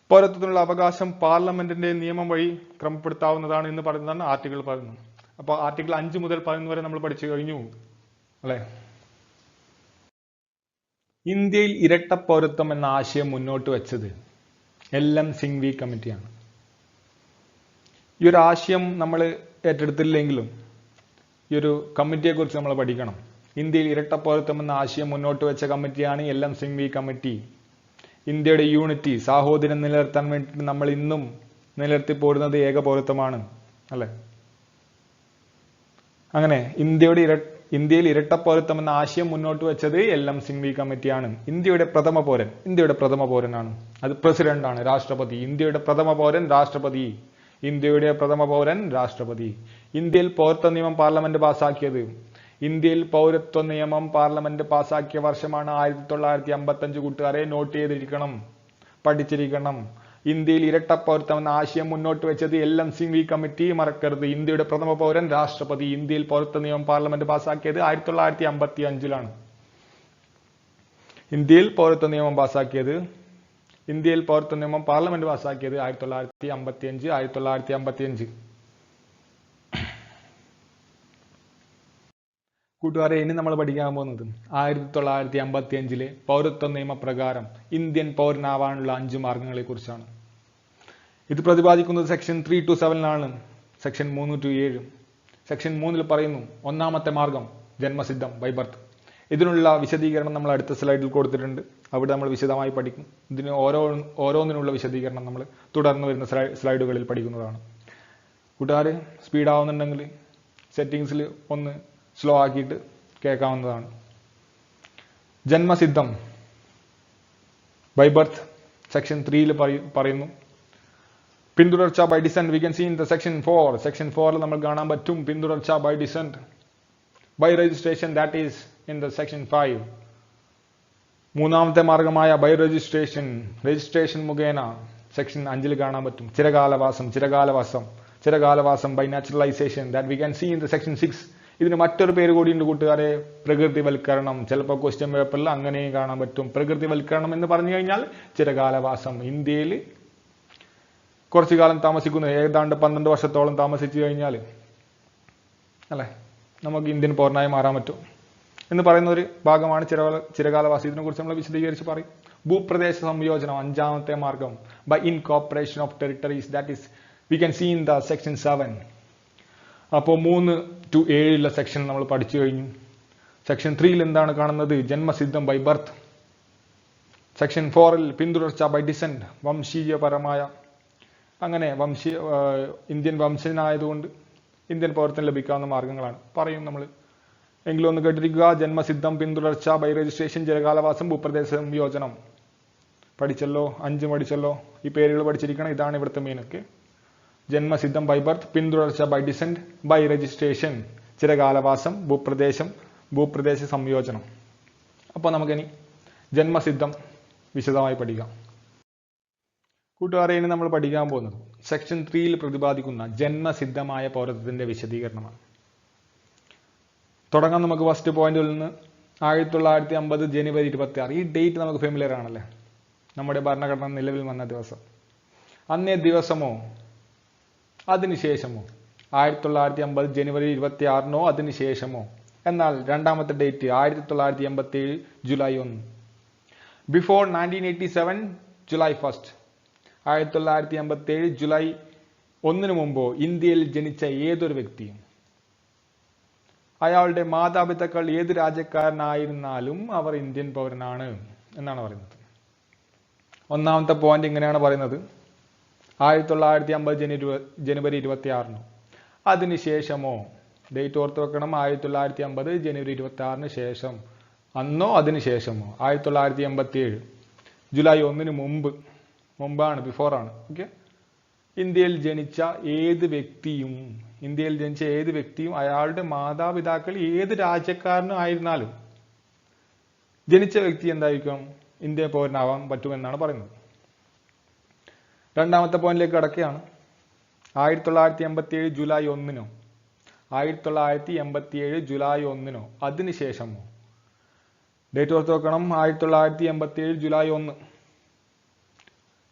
Speaker 1: പൗരത്വത്തിനുള്ള അവകാശം പാർലമെന്റിന്റെ നിയമം വഴി ക്രമപ്പെടുത്താവുന്നതാണ് എന്ന് പറയുന്നതാണ് ആർട്ടിക്കിൾ പതിനൊന്ന്. അപ്പോൾ ആർട്ടിക്കിൾ അഞ്ച് മുതൽ പതിനൊന്ന് വരെ നമ്മൾ പഠിച്ചു കഴിഞ്ഞു. അല്ലേ? ഇന്ത്യയിൽ ഇരട്ട പൗരത്വം എന്ന ആശയം മുന്നോട്ട് വെച്ചത് എൽ എം സിംഗ്വി കമ്മിറ്റിയാണ്. ഈ ഒരു ആശയം നമ്മൾ ഏറ്റെടുത്തില്ലെങ്കിലും ഈ ഒരു കമ്മിറ്റിയെക്കുറിച്ച് നമ്മൾ പഠിക്കണം. ഇന്ത്യയിൽ ഇരട്ട പൗരത്വം എന്ന ആശയം മുന്നോട്ട് വെച്ച കമ്മിറ്റിയാണ് എൽ എം സിംഗ്വി കമ്മിറ്റി. ഇന്ത്യയുടെ യൂണിറ്റി സാഹോദര്യം നിലനിർത്താൻ വേണ്ടിയിട്ട് നമ്മൾ ഇന്നും നിലനിർത്തി പോരുന്നത് ഏക പൗരത്വമാണ് അല്ലെ? അങ്ങനെ ഇന്ത്യയുടെ ഇര ഇന്ത്യയിൽ ഇരട്ട പൗരത്വം എന്ന ആശയം മുന്നോട്ട് വെച്ചത് എൽ എം സിംഗ്വി കമ്മിറ്റിയാണ്. ഇന്ത്യയുടെ പ്രഥമ പൗരൻ. ഇന്ത്യയുടെ പ്രഥമ പൗരനാണ്. അത് പ്രസിഡന്റാണ് രാഷ്ട്രപതി. ഇന്ത്യയുടെ പ്രഥമ പൗരൻ രാഷ്ട്രപതി. ഇന്ത്യയുടെ പ്രഥമ പൗരൻ രാഷ്ട്രപതി. ഇന്ത്യയിൽ പൗരത്വ നിയമം പാർലമെന്റ് പാസാക്കിയത്. ഇന്ത്യയിൽ പൗരത്വ നിയമം പാർലമെന്റ് പാസാക്കിയ വർഷമാണ് ആയിരത്തി തൊള്ളായിരത്തി അമ്പത്തി അഞ്ച് കൂട്ടുകാരെ നോട്ട് ചെയ്തിരിക്കണം പഠിച്ചിരിക്കണം. ഇന്ത്യയിൽ ഇരട്ട പൗരത്വം എന്ന ആശയം മുന്നോട്ട് വെച്ചത് എൽ എം സിംഗ്വി കമ്മിറ്റി മറക്കരുത്. ഇന്ത്യയുടെ പ്രഥമ പൗരൻ രാഷ്ട്രപതി. ഇന്ത്യയിൽ പൗരത്വ നിയമം പാർലമെന്റ് പാസാക്കിയത് ആയിരത്തി തൊള്ളായിരത്തി അമ്പത്തി അഞ്ചിലാണ് ഇന്ത്യയിൽ പൗരത്വ നിയമം പാസാക്കിയത് ഇന്ത്യയിൽ പൗരത്വ നിയമം പാർലമെന്റ് പാസാക്കിയത് ആയിരത്തി തൊള്ളായിരത്തി അമ്പത്തി അഞ്ച് ആയിരത്തി തൊള്ളായിരത്തി അമ്പത്തി അഞ്ച് കൂട്ടുകാരെ ഇനി നമ്മൾ പഠിക്കാൻ പോകുന്നത് ആയിരത്തി തൊള്ളായിരത്തി അമ്പത്തി അഞ്ചിലെ പൗരത്വ നിയമപ്രകാരം ഇന്ത്യൻ പൗരനാവാനുള്ള അഞ്ച് മാർഗങ്ങളെ കുറിച്ചാണ് ഇത് പ്രതിപാദിക്കുന്നത് സെക്ഷൻ ത്രീ ടു സെവനിലാണ് സെക്ഷൻ മൂന്ന് ടു ഏഴ്. സെക്ഷൻ മൂന്നിൽ പറയുന്നു ഒന്നാമത്തെ മാർഗം ജന്മസിദ്ധം ബൈ ബർത്ത് ഇതിനുള്ള വിശദീകരണം നമ്മൾ അടുത്ത സ്ലൈഡിൽ കൊടുത്തിട്ടുണ്ട്. അവിടെ നമ്മൾ വിശദമായി പഠിക്കും. ഇതിന് ഓരോ ഓരോന്നിനുള്ള വിശദീകരണം നമ്മൾ തുടർന്ന് വരുന്ന സ്ലൈഡുകളിൽ പഠിക്കുന്നതാണ്. കൂട്ടുകാർ സ്പീഡ് ആവുന്നുണ്ടെങ്കിൽ സെറ്റിങ്സിൽ ഒന്ന് സ്ലോ ആക്കിയിട്ട് കേൾക്കാവുന്നതാണ്. ജന്മസിദ്ധം ബൈ ബർത്ത് സെക്ഷൻ ത്രീയിൽ പറയുന്നു. പിന്തുടർച്ച by descent we can in the section four section ഫോറിൽ നമ്മൾ കാണാൻ പറ്റും പിന്തുടർച്ച by descent by registration that is in the section five മൂന്നാമത്തെ മാർഗമായ ബൈ രജിസ്ട്രേഷൻ രജിസ്ട്രേഷൻ മുഖേന സെക്ഷൻ അഞ്ചിൽ കാണാൻ പറ്റും. ചിരകാലവാസം ചിരകാലവാസം ചിരകാലവാസം by naturalisation that we can see in the section six ഇതിന് മറ്റൊരു പേര് കൂടിയുണ്ട് കൂട്ടുകാരെ പ്രകൃതിവൽക്കരണം. ചിലപ്പോൾ ക്വസ്റ്റ്യൻ പേപ്പറിൽ അങ്ങനെയും കാണാൻ പറ്റും. പ്രകൃതിവൽക്കരണം എന്ന് പറഞ്ഞു കഴിഞ്ഞാൽ ചിരകാലവാസം. ഇന്ത്യയിൽ കുറച്ചു കാലം താമസിക്കുന്നു. ഏതാണ്ട് പന്ത്രണ്ട് വർഷത്തോളം താമസിച്ചു കഴിഞ്ഞാൽ അല്ലേ? നമുക്ക് ഇന്ത്യൻ പൗരനായി മാറാൻ പറ്റും. എന്ന് പറയുന്ന ഒരു ഭാഗമാണ് ചിരകാല ചിരകാലവാസത്തിനെ കുറിച്ച് നമ്മൾ വിശദീകരിച്ച് പറയും. ഭൂപ്രദേശ സംയോജനം അഞ്ചാമത്തെ മാർഗം. By incorporation of territories that is we can see in the section seven അപ്പോൾ മൂന്ന് ടു ഏഴിലുള്ള സെക്ഷൻ നമ്മൾ പഠിച്ചു കഴിഞ്ഞു. സെക്ഷൻ ത്രീയിൽ എന്താണ് കാണുന്നത്? ജന്മസിദ്ധം ബൈ ബർത്ത് സെക്ഷൻ ഫോറിൽ പിന്തുടർച്ച ബൈ ഡിസെന്റ് വംശീയപരമായ അങ്ങനെ വംശീയ ഇന്ത്യൻ വംശജനായതുകൊണ്ട് ഇന്ത്യൻ പൗരത്വം ലഭിക്കാവുന്ന മാർഗങ്ങളാണ്. പറയും നമ്മൾ എങ്കിലും ഒന്ന് കേട്ടിരിക്കുക ജന്മസിദ്ധം പിന്തുടർച്ച ബൈ രജിസ്ട്രേഷൻ ജലകാലവാസം ഭൂപ്രദേശം യോജനം പഠിച്ചല്ലോ അഞ്ചും പഠിച്ചല്ലോ. ഈ പേരുകൾ പഠിച്ചിരിക്കണം ഇതാണ് ഇവിടുത്തെ മീനൊക്കെ ജന്മസിദ്ധം ബൈ ബർത്ത് പിന്തുടർച്ച ബൈ ഡിസെന്റ് ബൈ രജിസ്ട്രേഷൻ ചിരകാലവാസം ഭൂപ്രദേശം ഭൂപ്രദേശ സംയോജനം. അപ്പോൾ നമുക്കിനി ജന്മസിദ്ധം വിശദമായി പഠിക്കാം. കൂട്ടുകാരെ ഇനി നമ്മൾ പഠിക്കാൻ പോകുന്നത് സെക്ഷൻ ത്രീയിൽ പ്രതിപാദിക്കുന്ന ജന്മസിദ്ധമായ പൗരത്വത്തിന്റെ വിശദീകരണമാണ്. തുടങ്ങാം നമുക്ക് ഫസ്റ്റ് പോയിന്റിൽ നിന്ന്. ആയിരത്തി തൊള്ളായിരത്തി അമ്പത് ജനുവരി ഇരുപത്തി ആറ് ഈ ഡേറ്റ് നമുക്ക് ഫെമിലിയർ ആണല്ലേ? നമ്മുടെ ഭരണഘടന നിലവിൽ വന്ന ദിവസം. അന്നേ ദിവസമോ? അതിനുശേഷമോ? ആയിരത്തി തൊള്ളായിരത്തി അമ്പത് ജനുവരി ഇരുപത്തി ആറിനോ അതിനുശേഷമോ? എന്നാൽ രണ്ടാമത്തെ ഡേറ്റ് ആയിരത്തി തൊള്ളായിരത്തി എൺപത്തി ഏഴ് ജൂലൈ ഒന്ന്. Before nineteen eighty seven July first ആയിരത്തി തൊള്ളായിരത്തി അമ്പത്തി ഏഴ് ജൂലൈ ഒന്നിനു മുമ്പോ ഇന്ത്യയിൽ ജനിച്ച ഏതൊരു വ്യക്തിയും അയാളുടെ മാതാപിതാക്കൾ ഏത് രാജ്യക്കാരനായിരുന്നാലും അവർ ഇന്ത്യൻ പൗരനാണ് എന്നാണ് പറയുന്നത്. ഒന്നാമത്തെ പോയിന്റ് ഇങ്ങനെയാണ് പറയുന്നത്. ആയിരത്തി തൊള്ളായിരത്തി അമ്പത് ജനുവരി ജനുവരി ഇരുപത്തി ആറിന് അതിനുശേഷമോ ഡേറ്റ് ഓർത്ത് വെക്കണം. ആയിരത്തി തൊള്ളായിരത്തി അമ്പത് ജനുവരി ഇരുപത്തി ആറിന് ശേഷം. അന്നോ അതിനുശേഷമോ ആയിരത്തി തൊള്ളായിരത്തി എൺപത്തി ഏഴ് ജൂലൈ ഒന്നിന് മുമ്പ്. മുമ്പാണ് ബിഫോറാണ്. ഓക്കെ ഇന്ത്യയിൽ ജനിച്ച ഏത് വ്യക്തിയും ഇന്ത്യയിൽ ജനിച്ച ഏത് വ്യക്തിയും അയാളുടെ മാതാപിതാക്കൾ ഏത് രാജ്യക്കാരനും ആയിരുന്നാലും ജനിച്ച വ്യക്തി എന്തായിരിക്കും? ഇന്ത്യ പൗരനാവാൻ പറ്റുമെന്നാണ് പറയുന്നത്. രണ്ടാമത്തെ പോയിന്റിലേക്ക് കടക്കുകയാണ്. ആയിരത്തി തൊള്ളായിരത്തി എൺപത്തി ഏഴ് ജൂലൈ ഒന്നിനോ ആയിരത്തി തൊള്ളായിരത്തി എൺപത്തി ഏഴ് ജൂലൈ ഒന്നിനോ അതിനുശേഷമോ? ഡേറ്റ് ഓർത്ത് വെക്കണം ആയിരത്തി തൊള്ളായിരത്തി എൺപത്തി ഏഴ് ജൂലൈ ഒന്ന്.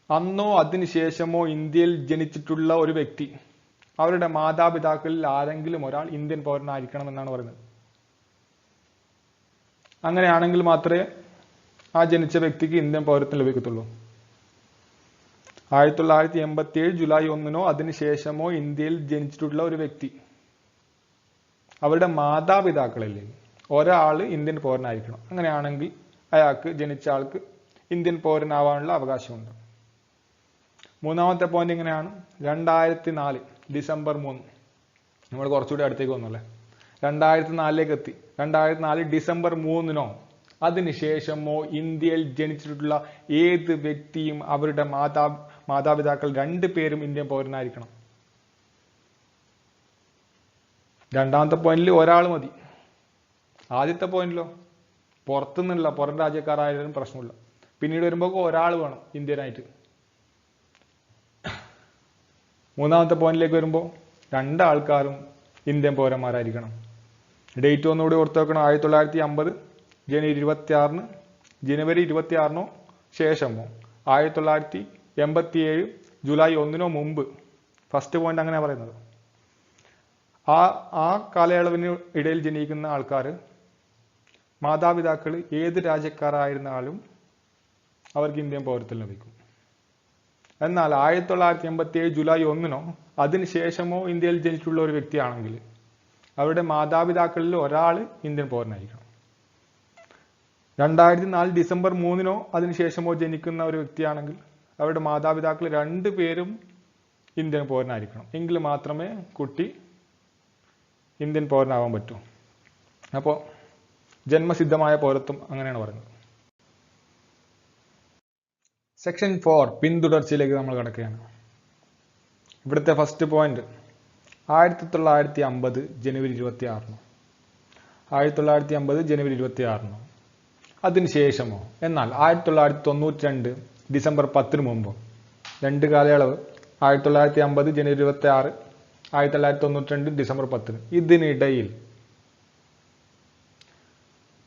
Speaker 1: അന്നോ അതിനുശേഷമോ ഇന്ത്യയിൽ ജനിച്ചിട്ടുള്ള ഒരു വ്യക്തി അവരുടെ മാതാപിതാക്കളിൽ ആരെങ്കിലും ഒരാൾ ഇന്ത്യൻ പൗരനായിരിക്കണം എന്നാണ് പറയുന്നത്. അങ്ങനെയാണെങ്കിൽ മാത്രമേ ആ ജനിച്ച വ്യക്തിക്ക് ഇന്ത്യൻ പൗരത്വം ലഭിക്കത്തുള്ളൂ. ആയിരത്തി തൊള്ളായിരത്തി എൺപത്തി ഏഴ് ജൂലൈ ഒന്നിനോ അതിനുശേഷമോ ഇന്ത്യയിൽ ജനിച്ചിട്ടുള്ള ഒരു വ്യക്തി അവരുടെ മാതാപിതാക്കളിൽ ഒരാൾ ഇന്ത്യൻ പൗരനായിരിക്കണം. അങ്ങനെയാണെങ്കിൽ അയാൾക്ക് ജനിച്ച ആൾക്ക് ഇന്ത്യൻ പൗരനാവാനുള്ള അവകാശമുണ്ട്. മൂന്നാമത്തെ പോയിന്റ് എങ്ങനെയാണ്? രണ്ടായിരത്തി നാല് ഡിസംബർ മൂന്ന്. നമ്മൾ കുറച്ചുകൂടി അടുത്തേക്ക് വന്നല്ലേ? രണ്ടായിരത്തി നാലിലേക്ക് എത്തി. രണ്ടായിരത്തി നാല് ഡിസംബർ മൂന്നിനോ? അതിനുശേഷമോ ഇന്ത്യയിൽ ജനിച്ചിട്ടുള്ള ഏത് വ്യക്തിയും അവരുടെ മാതാ മാതാപിതാക്കൾ രണ്ടു പേരും ഇന്ത്യൻ പൗരനായിരിക്കണം. രണ്ടാമത്തെ പോയിന്റിൽ ഒരാൾ മതി. ആദ്യത്തെ പോയിന്റിലോ പുറത്തുനിന്നുള്ള പുറം രാജ്യക്കാരായാലും പ്രശ്നമില്ല. പിന്നീട് വരുമ്പോൾ ഒരാൾ വേണം ഇന്ത്യനായിട്ട്. മൂന്നാമത്തെ പോയിന്റിലേക്ക് വരുമ്പോൾ രണ്ട് ആൾക്കാരും ഇന്ത്യൻ പൗരന്മാരായിരിക്കണം. ഡേറ്റ് ഒന്നുകൂടി ഓർത്ത് വെക്കണം. ആയിരത്തി തൊള്ളായിരത്തി അമ്പത് ജനുവരി ഇരുപത്തി ആറിന് ജനുവരി ഇരുപത്തി ആറിനോ ശേഷമോ? ആയിരത്തി തൊള്ളായിരത്തി എൺപത്തി ഏഴ് ജൂലൈ ഒന്നിനോ മുമ്പ്? ഫസ്റ്റ് പോയിന്റ് അങ്ങനെ പറയുന്നത്. ആ ആ കാലയളവിന് ഇടയിൽ ജനിക്കുന്ന ആൾക്കാർ മാതാപിതാക്കൾ ഏത് രാജ്യക്കാരായിരുന്നാലും അവർക്ക് ഇന്ത്യൻ പൗരത്വം ലഭിക്കും. എന്നാൽ ആയിരത്തി തൊള്ളായിരത്തി എൺപത്തി ഏഴ് ജൂലൈ ഒന്നിനോ അതിനുശേഷമോ ഇന്ത്യയിൽ ജനിച്ചിട്ടുള്ള ഒരു വ്യക്തിയാണെങ്കിൽ അവരുടെ മാതാപിതാക്കളിൽ ഒരാൾ ഇന്ത്യൻ പൗരനായിരിക്കണം. രണ്ടായിരത്തി നാല് ഡിസംബർ മൂന്നിനോ അതിനുശേഷമോ ജനിക്കുന്ന ഒരു വ്യക്തിയാണെങ്കിൽ അവരുടെ മാതാപിതാക്കൾ രണ്ടു പേരും ഇന്ത്യൻ പൗരനായിരിക്കണം. എങ്കിൽ മാത്രമേ കുട്ടി ഇന്ത്യൻ പൗരനാവാൻ പറ്റൂ. അപ്പോൾ ജന്മസിദ്ധമായ പൗരത്വം അങ്ങനെയാണ് പറയുന്നത്. സെക്ഷൻ ഫോർ പിന്തുടർച്ചയിലേക്ക് നമ്മൾ കിടക്കുകയാണ്. ഇവിടുത്തെ ഫസ്റ്റ് പോയിന്റ് ആയിരത്തി തൊള്ളായിരത്തി അമ്പത് ജനുവരി ഇരുപത്തി ആറിന് ആയിരത്തി തൊള്ളായിരത്തി അമ്പത് ജനുവരി ഇരുപത്തി ആറിന് അതിനുശേഷമോ? എന്നാൽ ആയിരത്തി തൊള്ളായിരത്തി തൊണ്ണൂറ്റി രണ്ട് ഡിസംബർ പത്തിന് മുമ്പോ. രണ്ട് കാലയളവ്. ആയിരത്തി തൊള്ളായിരത്തി അമ്പത് ജനുവരി ഇരുപത്തി ആറ് ആയിരത്തി തൊള്ളായിരത്തി തൊണ്ണൂറ്റി രണ്ട് ഡിസംബർ പത്തിന്. ഇതിനിടയിൽ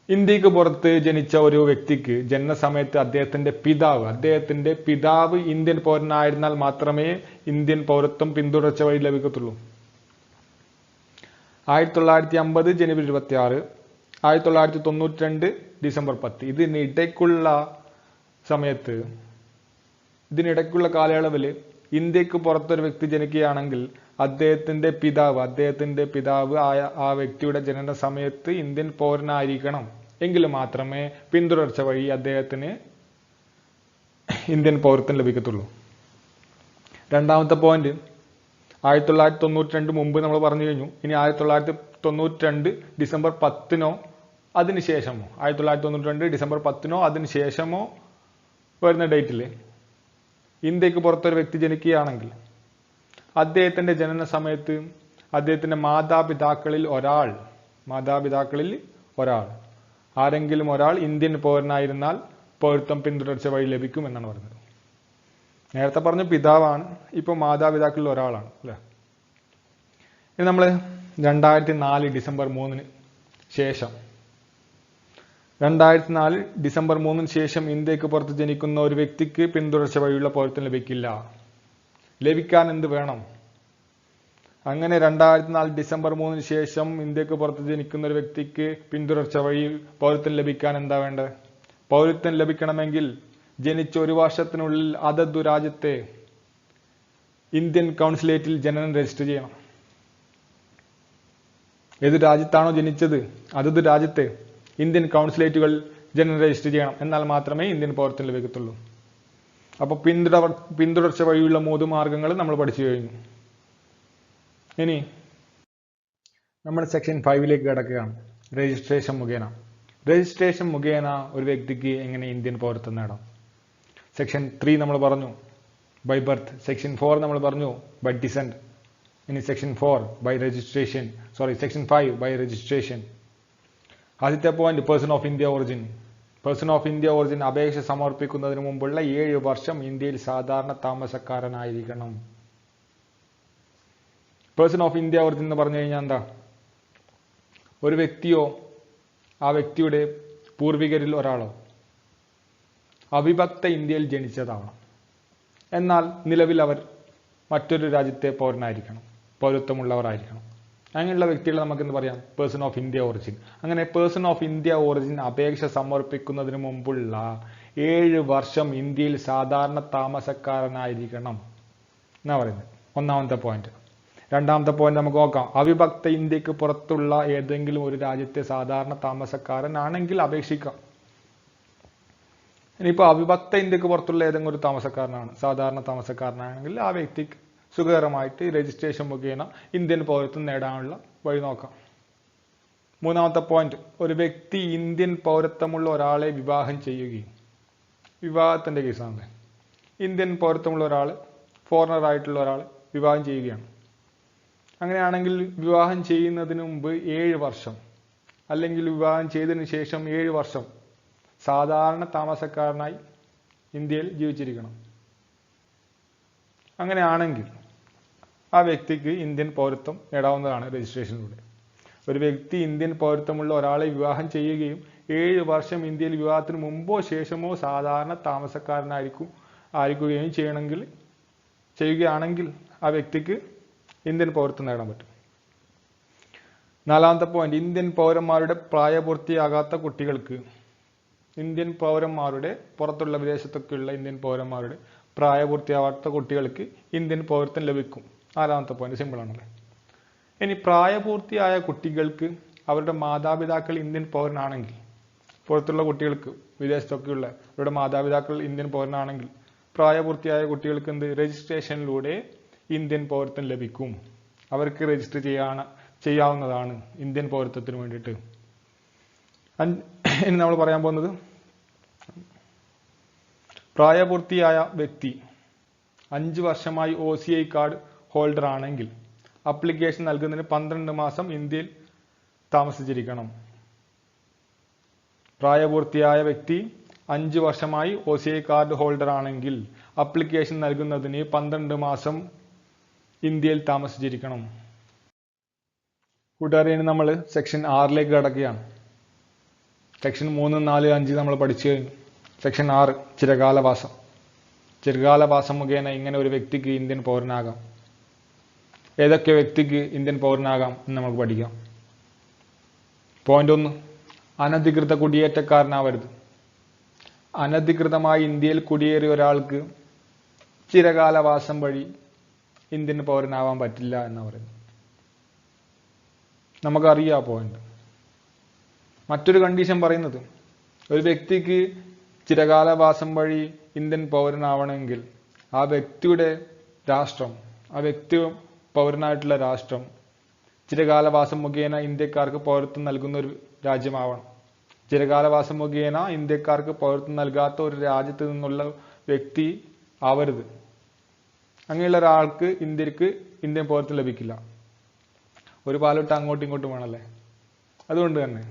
Speaker 1: ഇന്ത്യയ്ക്ക് പുറത്ത് ജനിച്ച ഒരു വ്യക്തിക്ക് ജനനസമയത്ത് അദ്ദേഹത്തിന്റെ പിതാവ് അദ്ദേഹത്തിന്റെ പിതാവ് ഇന്ത്യൻ പൗരനായിരുന്നാൽ മാത്രമേ ഇന്ത്യൻ പൗരത്വം പിന്തുടർച്ച വഴി ലഭിക്കത്തുള്ളൂ. ആയിരത്തി തൊള്ളായിരത്തി അമ്പത് ജനുവരി ഇരുപത്തി ആറ് ആയിരത്തി തൊള്ളായിരത്തി തൊണ്ണൂറ്റി രണ്ട് ഡിസംബർ പത്ത്. ഇതിനിടയ്ക്കുള്ള സമയത്ത് ഇതിനിടയ്ക്കുള്ള കാലയളവിൽ ഇന്ത്യയ്ക്ക് പുറത്തൊരു വ്യക്തി ജനിക്കുകയാണെങ്കിൽ അദ്ദേഹത്തിന്റെ പിതാവ് അദ്ദേഹത്തിന്റെ പിതാവ് ആയ ആ വ്യക്തിയുടെ ജനന സമയത്ത് ഇന്ത്യൻ പൗരനായിരിക്കണം. എങ്കിൽ മാത്രമേ പിന്തുടർച്ച വഴി അദ്ദേഹത്തിന് ഇന്ത്യൻ പൗരത്വം ലഭിക്കത്തുള്ളൂ. രണ്ടാമത്തെ പോയിന്റ് ആയിരത്തി തൊള്ളായിരത്തി തൊണ്ണൂറ്റി രണ്ട് മുമ്പ് നമ്മൾ പറഞ്ഞു കഴിഞ്ഞു. ഇനി ആയിരത്തി തൊള്ളായിരത്തി തൊണ്ണൂറ്റി രണ്ട് ഡിസംബർ പത്തിനോ അതിനുശേഷമോ ആയിരത്തി തൊള്ളായിരത്തി തൊണ്ണൂറ്റി രണ്ട് ഡിസംബർ പത്തിനോ അതിനുശേഷമോ വരുന്ന ഡേറ്റിൽ ഇന്ത്യയ്ക്ക് പുറത്തൊരു വ്യക്തി ജനിക്കുകയാണെങ്കിൽ അദ്ദേഹത്തിന്റെ ജനന സമയത്ത് അദ്ദേഹത്തിന്റെ മാതാപിതാക്കളിൽ ഒരാൾ മാതാപിതാക്കളിൽ ഒരാൾ. ആരെങ്കിലും ഒരാൾ ഇന്ത്യൻ പൗരനായിരുന്നാൽ പൗരത്വം പിന്തുടർച്ച വഴി ലഭിക്കും എന്നാണ് പറഞ്ഞത്. നേരത്തെ പറഞ്ഞ പിതാവാണ് ഇപ്പോൾ മാതാപിതാക്കളിൽ ഒരാളാണ് അല്ലെ? ഇനി നമ്മൾ രണ്ടായിരത്തി നാല് ഡിസംബർ മൂന്നിന് ശേഷം രണ്ടായിരത്തി നാല് ഡിസംബർ മൂന്നിന് ശേഷം ഇന്ത്യയ്ക്ക് പുറത്ത് ജനിക്കുന്ന ഒരു വ്യക്തിക്ക് പിന്തുടർച്ച വഴിയുള്ള പൗരത്വം ലഭിക്കില്ല. ലഭിക്കാൻ എന്ത് വേണം? അങ്ങനെ രണ്ടായിരത്തി നാല് ഡിസംബർ മൂന്നിന് ശേഷം ഇന്ത്യയ്ക്ക് പുറത്ത് ജനിക്കുന്ന ഒരു വ്യക്തിക്ക് പിന്തുടർച്ച വഴി പൗരത്വം ലഭിക്കാൻ എന്താ വേണ്ടത്? പൗരത്വം ലഭിക്കണമെങ്കിൽ ജനിച്ച ഒരു വർഷത്തിനുള്ളിൽ അതതു രാജ്യത്തെ ഇന്ത്യൻ കൗൺസിലേറ്റിൽ ജനനം രജിസ്റ്റർ ചെയ്യണം. ഏത് രാജ്യത്താണോ ജനിച്ചത് അതത് രാജ്യത്തെ ഇന്ത്യൻ കൗൺസിലേറ്റുകൾ ജനറൽ രജിസ്റ്റർ ചെയ്യണം. എന്നാൽ മാത്രമേ ഇന്ത്യൻ പൗരത്വം ലഭിക്കത്തുള്ളൂ. അപ്പൊ പിന്തുടർ പിന്തുടർച്ച വഴിയുള്ള മൂന്ന് മാർഗങ്ങൾ നമ്മൾ പഠിച്ചു കഴിഞ്ഞു. ഇനി നമ്മൾ സെക്ഷൻ ഫൈവിലേക്ക് കിടക്കുകയാണ്. രജിസ്ട്രേഷൻ മുഖേന. രജിസ്ട്രേഷൻ മുഖേന ഒരു വ്യക്തിക്ക് എങ്ങനെ ഇന്ത്യൻ പൗരത്വം നേടാം? സെക്ഷൻ ത്രീ നമ്മൾ പറഞ്ഞു. By birth. സെക്ഷൻ ഫോർ നമ്മൾ പറഞ്ഞു. ബൈ ഡിസെൻഡ് ഇനി section four by registration. Sorry section five by registration. ആദ്യത്തെ point person of India origin person of India origin അപേക്ഷ സമർപ്പിക്കുന്നതിന് മുമ്പുള്ള ഏഴ് വർഷം ഇന്ത്യയിൽ സാധാരണ താമസക്കാരനായിരിക്കണം. പേഴ്സൺ ഓഫ് ഇന്ത്യ ഒറിജിൻ എന്ന് പറഞ്ഞു കഴിഞ്ഞാൽ എന്താ? ഒരു വ്യക്തിയോ ആ വ്യക്തിയുടെ പൂർവികരിൽ ഒരാളോ അവിഭക്ത ഇന്ത്യയിൽ ജനിച്ചതാവണം. എന്നാൽ നിലവിൽ അവർ മറ്റൊരു രാജ്യത്തെ പൗരനായിരിക്കണം പൗരത്വമുള്ളവരായിരിക്കണം. അങ്ങനെയുള്ള വ്യക്തികളെ നമുക്ക് എന്ത് പറയാം. പേഴ്സൺ ഓഫ് ഇന്ത്യ ഒറിജിൻ അങ്ങനെ പേഴ്സൺ ഓഫ് ഇന്ത്യ ഒറിജിൻ അപേക്ഷ സമർപ്പിക്കുന്നതിന് മുമ്പുള്ള ഏഴ് വർഷം ഇന്ത്യയിൽ സാധാരണ താമസക്കാരനായിരിക്കണം. എന്നാ പറയുന്നത്? ഒന്നാമത്തെ പോയിന്റ് രണ്ടാമത്തെ പോയിന്റ് നമുക്ക് നോക്കാം. അവിഭക്ത ഇന്ത്യയ്ക്ക് പുറത്തുള്ള ഏതെങ്കിലും ഒരു രാജ്യത്തെ സാധാരണ താമസക്കാരനാണെങ്കിൽ അപേക്ഷിക്കാം. ഇനിയിപ്പോൾ അവിഭക്ത ഇന്ത്യയ്ക്ക് പുറത്തുള്ള ഏതെങ്കിലും ഒരു താമസക്കാരനാണ് സാധാരണ താമസക്കാരനാണെങ്കിൽ ആ വ്യക്തിക്ക് സുഖകരമായിട്ട് രജിസ്ട്രേഷൻ മുഖേന ഇന്ത്യൻ പൗരത്വം നേടാനുള്ള വഴി നോക്കാം. മൂന്നാമത്തെ പോയിന്റ് ഒരു വ്യക്തി ഇന്ത്യൻ പൗരത്വമുള്ള ഒരാളെ വിവാഹം ചെയ്യുകയും. വിവാഹത്തിന്റെ കേസാണ് ഇന്ത്യൻ പൗരത്വമുള്ള ഒരാൾ ഫോറിനർ ആയിട്ടുള്ള ഒരാൾ വിവാഹം ചെയ്യുകയാണ്. അങ്ങനെയാണെങ്കിൽ വിവാഹം ചെയ്യുന്നതിന് മുമ്പ് ഏഴ് വർഷം അല്ലെങ്കിൽ വിവാഹം ചെയ്തതിന് ശേഷം ഏഴ് വർഷം സാധാരണ താമസക്കാരനായി ഇന്ത്യയിൽ ജീവിച്ചിരിക്കണം. അങ്ങനെയാണെങ്കിൽ ആ വ്യക്തിക്ക് ഇന്ത്യൻ പൗരത്വം നേടാവുന്നതാണ് രജിസ്ട്രേഷനിലൂടെ. ഒരു വ്യക്തി ഇന്ത്യൻ പൗരത്വമുള്ള ഒരാളെ വിവാഹം ചെയ്യുകയും ഏഴ് വർഷം ഇന്ത്യയിൽ വിവാഹത്തിന് മുമ്പോ ശേഷമോ സാധാരണ താമസക്കാരനായിരിക്കും ആയിരിക്കുകയും ചെയ്യണമെങ്കിൽ ചെയ്യുകയാണെങ്കിൽ ആ വ്യക്തിക്ക് ഇന്ത്യൻ പൗരത്വം നേടാൻ പറ്റും. നാലാമത്തെ പോയിന്റ് ഇന്ത്യൻ പൗരന്മാരുടെ പ്രായപൂർത്തിയാകാത്ത കുട്ടികൾക്ക് ഇന്ത്യൻ പൗരന്മാരുടെ പുറത്തുള്ള വിദേശത്തൊക്കെയുള്ള ഇന്ത്യൻ പൗരന്മാരുടെ പ്രായപൂർത്തിയാവാത്ത കുട്ടികൾക്ക് ഇന്ത്യൻ പൗരത്വം ലഭിക്കും. നാലാമത്തെ പോയിന്റ് സിമ്പിൾ ആണല്ലേ? ഇനി പ്രായപൂർത്തിയായ കുട്ടികൾക്ക് അവരുടെ മാതാപിതാക്കൾ ഇന്ത്യൻ പൗരനാണെങ്കിൽ പുറത്തുള്ള കുട്ടികൾക്ക് വിദേശത്തൊക്കെയുള്ള അവരുടെ മാതാപിതാക്കൾ ഇന്ത്യൻ പൗരനാണെങ്കിൽ പ്രായപൂർത്തിയായ കുട്ടികൾക്ക് എന്ത്? രജിസ്ട്രേഷനിലൂടെ ഇന്ത്യൻ പൗരത്വം ലഭിക്കും. അവർക്ക് രജിസ്റ്റർ ചെയ്യാൻ ചെയ്യാവുന്നതാണ് ഇന്ത്യൻ പൗരത്വത്തിന് വേണ്ടിയിട്ട്. ഇനി നമ്മൾ പറയാൻ പോകുന്നത് പ്രായപൂർത്തിയായ വ്യക്തി അഞ്ച് വർഷമായി O C I card holder ആണെങ്കിൽ അപ്ലിക്കേഷൻ നൽകുന്നതിന് പന്ത്രണ്ട് മാസം ഇന്ത്യയിൽ താമസിച്ചിരിക്കണം. പ്രായപൂർത്തിയായ വ്യക്തി അഞ്ച് വർഷമായി O C I card holder ആണെങ്കിൽ അപ്ലിക്കേഷൻ നൽകുന്നതിന് പന്ത്രണ്ട് മാസം ഇന്ത്യയിൽ താമസിച്ചിരിക്കണം. കൂട്ടുകാരെ ഇനി നമ്മൾ സെക്ഷൻ ആറിലേക്ക് കടക്കുകയാണ്. സെക്ഷൻ മൂന്ന് നാല് അഞ്ച് നമ്മൾ പഠിച്ചു കഴിഞ്ഞു സെക്ഷൻ ആറ് ചിരകാലവാസം. ചിരകാലവാസം മുഖേന ഇങ്ങനെ ഒരു വ്യക്തിക്ക് ഇന്ത്യൻ പൗരനാകാം. ഏതൊക്കെ വ്യക്തിക്ക് ഇന്ത്യൻ പൗരനാകാം എന്ന് നമുക്ക് പഠിക്കാം. പോയിന്റ് ഒന്ന്. അനധികൃത കുടിയേറ്റക്കാരനാവരുത്. അനധികൃതമായി ഇന്ത്യയിൽ കുടിയേറിയ ഒരാൾക്ക് ചിരകാലവാസം വഴി ഇന്ത്യൻ പൗരനാവാൻ പറ്റില്ല എന്ന് പറയുന്നു നമുക്കറിയാം പോയിന്റ് മറ്റൊരു കണ്ടീഷൻ പറയുന്നത്. ഒരു വ്യക്തിക്ക് ചിരകാലവാസം വഴി ഇന്ത്യൻ പൗരനാവണമെങ്കിൽ ആ വ്യക്തിയുടെ രാഷ്ട്രം ആ വ്യക്തി പൗരനായിട്ടുള്ള രാഷ്ട്രം. ചിരകാലവാസം മുഖേന ഇന്ത്യക്കാർക്ക് പൗരത്വം നൽകുന്ന ഒരു രാജ്യമാവണം. ചിരകാലവാസം മുഖേന ഇന്ത്യക്കാർക്ക് പൗരത്വം നൽകാത്ത ഒരു രാജ്യത്ത് നിന്നുള്ള വ്യക്തി ആവരുത്. അങ്ങനെയുള്ള ഒരാൾക്ക് ഇന്ത്യയ്ക്ക് ഇന്ത്യൻ പൗരത്വം ലഭിക്കില്ല. ഒരു പാലോട്ട് അങ്ങോട്ടും ഇങ്ങോട്ടും വേണമല്ലേ? അതുകൊണ്ട് തന്നെ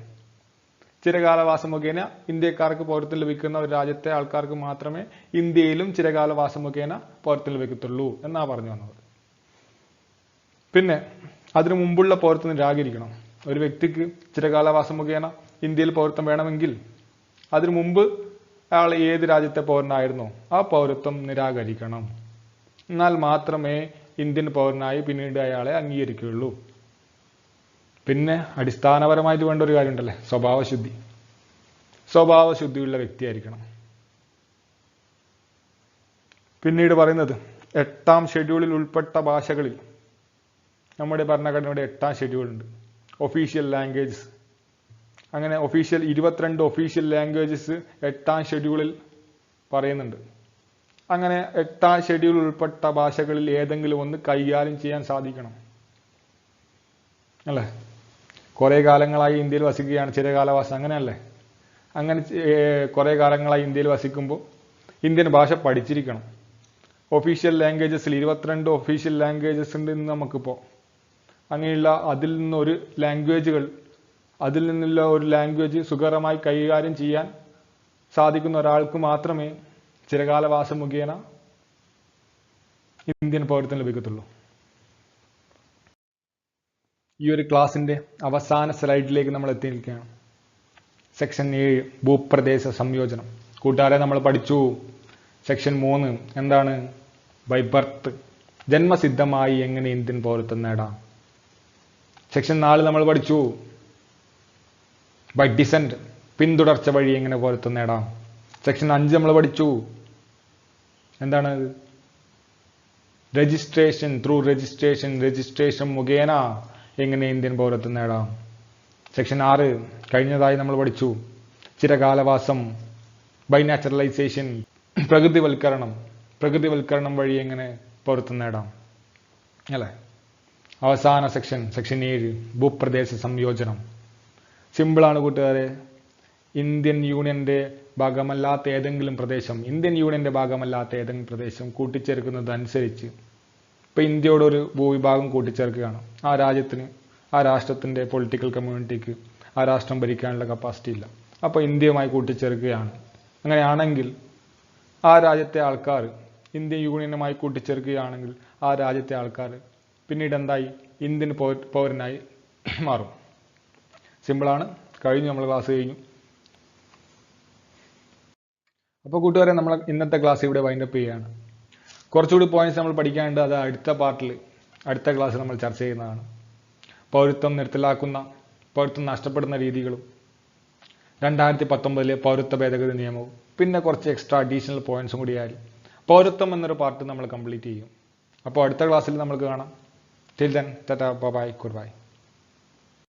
Speaker 1: ചിരകാലവാസം മുഖേന ഇന്ത്യക്കാർക്ക് പൗരത്വം ലഭിക്കുന്ന ഒരു രാജ്യത്തെ ആൾക്കാർക്ക് മാത്രമേ ഇന്ത്യയിലും ചിരകാലവാസം മുഖേന പൗരത്വം ലഭിക്കത്തുള്ളൂ എന്നാ പറഞ്ഞു വന്നത്. പിന്നെ അതിനു മുമ്പുള്ള പൗരത്വം നിരാകരിക്കണം. ഒരു വ്യക്തിക്ക് ചിരകാലവാസം മുഖേന ഇന്ത്യയിൽ പൗരത്വം വേണമെങ്കിൽ അതിനു മുമ്പ് അയാൾ ഏത് രാജ്യത്തെ പൗരനായിരുന്നോ ആ പൗരത്വം നിരാകരിക്കണം. എന്നാൽ മാത്രമേ ഇന്ത്യൻ പൗരനായി പിന്നീട് അയാളെ അംഗീകരിക്കുകയുള്ളൂ. പിന്നെ അടിസ്ഥാനപരമായിട്ട് വേണ്ട ഒരു കാര്യമുണ്ടല്ലേ? സ്വഭാവശുദ്ധി. സ്വഭാവശുദ്ധിയുള്ള വ്യക്തിയായിരിക്കണം. പിന്നീട് പറയുന്നത് എട്ടാം ഷെഡ്യൂളിൽ ഉൾപ്പെട്ട ഭാഷകളിൽ നമ്മുടെ ഭരണഘടനയുടെ എട്ടാം ഷെഡ്യൂൾ ഉണ്ട്. ഒഫീഷ്യൽ ലാംഗ്വേജസ് അങ്ങനെ ഒഫീഷ്യൽ ഇരുപത്തിരണ്ട് ഒഫീഷ്യൽ ലാംഗ്വേജസ് എട്ടാം ഷെഡ്യൂളിൽ പറയുന്നുണ്ട്. അങ്ങനെ എട്ടാം ഷെഡ്യൂൾ ഉൾപ്പെട്ട ഭാഷകളിൽ ഏതെങ്കിലും ഒന്ന് കൈകാര്യം ചെയ്യാൻ സാധിക്കണം. അല്ലേ? കുറേ കാലങ്ങളായി ഇന്ത്യയിൽ വസിക്കുകയാണ് ചില കാലവാസം അങ്ങനെയല്ലേ? അങ്ങനെ കുറേ കാലങ്ങളായി ഇന്ത്യയിൽ വസിക്കുമ്പോൾ ഇന്ത്യൻ ഭാഷ പഠിച്ചിരിക്കണം. ഒഫീഷ്യൽ ലാംഗ്വേജസിൽ ഇരുപത്തിരണ്ട് ഒഫീഷ്യൽ ലാംഗ്വേജസ് ഉണ്ട് ഇന്ന് നമുക്കിപ്പോൾ അങ്ങനെയുള്ള അതിൽ നിന്നൊരു ലാംഗ്വേജുകൾ അതിൽ നിന്നുള്ള ഒരു ലാംഗ്വേജ് സുഖകരമായി കൈകാര്യം ചെയ്യാൻ സാധിക്കുന്ന ഒരാൾക്ക് മാത്രമേ ചിരകാലവാസം മുഖേന ഇന്ത്യൻ പൗരത്വം ലഭിക്കത്തുള്ളൂ. ഈ ഒരു ക്ലാസിന്റെ അവസാന സ്ലൈഡിലേക്ക് നമ്മൾ എത്തി നിൽക്കുകയാണ് സെക്ഷൻ ഏഴ് ഭൂപ്രദേശ സംയോജനം. കൂട്ടുകാരെ നമ്മൾ പഠിച്ചു. സെക്ഷൻ മൂന്ന് എന്താണ്? By birth. ജന്മസിദ്ധമായി എങ്ങനെ ഇന്ത്യൻ പൗരത്വം നേടാം? സെക്ഷൻ നാല് നമ്മൾ പഠിച്ചു. ബൈ ഡിസെന്റ് പിന്തുടർച്ച വഴി എങ്ങനെ പോലത്തെ നേടാം. സെക്ഷൻ അഞ്ച് നമ്മൾ പഠിച്ചു. എന്താണ്? രജിസ്ട്രേഷൻ ത്രൂ രജിസ്ട്രേഷൻ രജിസ്ട്രേഷൻ മുഖേന എങ്ങനെ ഇന്ത്യൻ പൗരത്വം നേടാം. സെക്ഷൻ ആറ് കഴിഞ്ഞതായി നമ്മൾ പഠിച്ചു. ചിരകാലവാസം ബൈ നാച്ചുറലൈസേഷൻ പ്രകൃതിവൽക്കരണം. പ്രകൃതിവൽക്കരണം വഴി എങ്ങനെ പൗരത്വം നേടാം. അല്ലേ? അവസാന സെക്ഷൻ സെക്ഷൻ ഏഴ് ഭൂപ്രദേശ സംയോജനം. സിമ്പിളാണ് കൂട്ടുകാരെ. ഇന്ത്യൻ യൂണിയന്റെ ഭാഗമല്ലാത്ത ഏതെങ്കിലും പ്രദേശം ഇന്ത്യൻ യൂണിയന്റെ ഭാഗമല്ലാത്ത ഏതെങ്കിലും പ്രദേശം കൂട്ടിച്ചേർക്കുന്നതനുസരിച്ച് ഇപ്പൊ ഇന്ത്യയോടൊരു ഭൂവിഭാഗം കൂട്ടിച്ചേർക്കുകയാണ്. ആ രാജ്യത്തിന് ആ രാഷ്ട്രത്തിന്റെ പൊളിറ്റിക്കൽ കമ്മ്യൂണിറ്റിക്ക് ആ രാഷ്ട്രം ഭരിക്കാനുള്ള കപ്പാസിറ്റി ഇല്ല. അപ്പോൾ ഇന്ത്യയുമായി കൂട്ടിച്ചേർക്കുകയാണ്. അങ്ങനെയാണെങ്കിൽ ആ രാജ്യത്തെ ആൾക്കാർ ഇന്ത്യൻ യൂണിയനുമായി കൂട്ടിച്ചേർക്കുകയാണെങ്കിൽ ആ രാജ്യത്തെ ആൾക്കാർ പിന്നീട് എന്തായി ഇന്ത്യൻ പൗര- പൗരനായി മാറും. സിമ്പിളാണ്. കഴിഞ്ഞു നമ്മൾ ക്ലാസ് കഴിഞ്ഞു. അപ്പോൾ കൂട്ടുകാരെ നമ്മൾ ഇന്നത്തെ ക്ലാസ് ഇവിടെ വൈൻഡപ്പ് ചെയ്യുകയാണ്. കുറച്ചുകൂടി പോയിന്റ്സ് നമ്മൾ പഠിക്കാനുണ്ട്. അത് അടുത്ത പാർട്ടിൽ അടുത്ത ക്ലാസ്സിൽ നമ്മൾ ചർച്ച ചെയ്യുന്നതാണ്. പൗരത്വം നിർത്തലാക്കുന്ന പൗരത്വം നഷ്ടപ്പെടുന്ന രീതികളും രണ്ടായിരത്തി പത്തൊമ്പതിലെ പൗരത്വ ഭേദഗതി നിയമവും പിന്നെ കുറച്ച് എക്സ്ട്രാ അഡീഷണൽ പോയിന്റ്സും കൂടി ആയി. പൗരത്വം എന്നൊരു പാർട്ട് നമ്മൾ കംപ്ലീറ്റ് ചെയ്യും. അപ്പോൾ അടുത്ത ക്ലാസ്സിൽ നമുക്ക് കാണാം. Till then tata bye good bye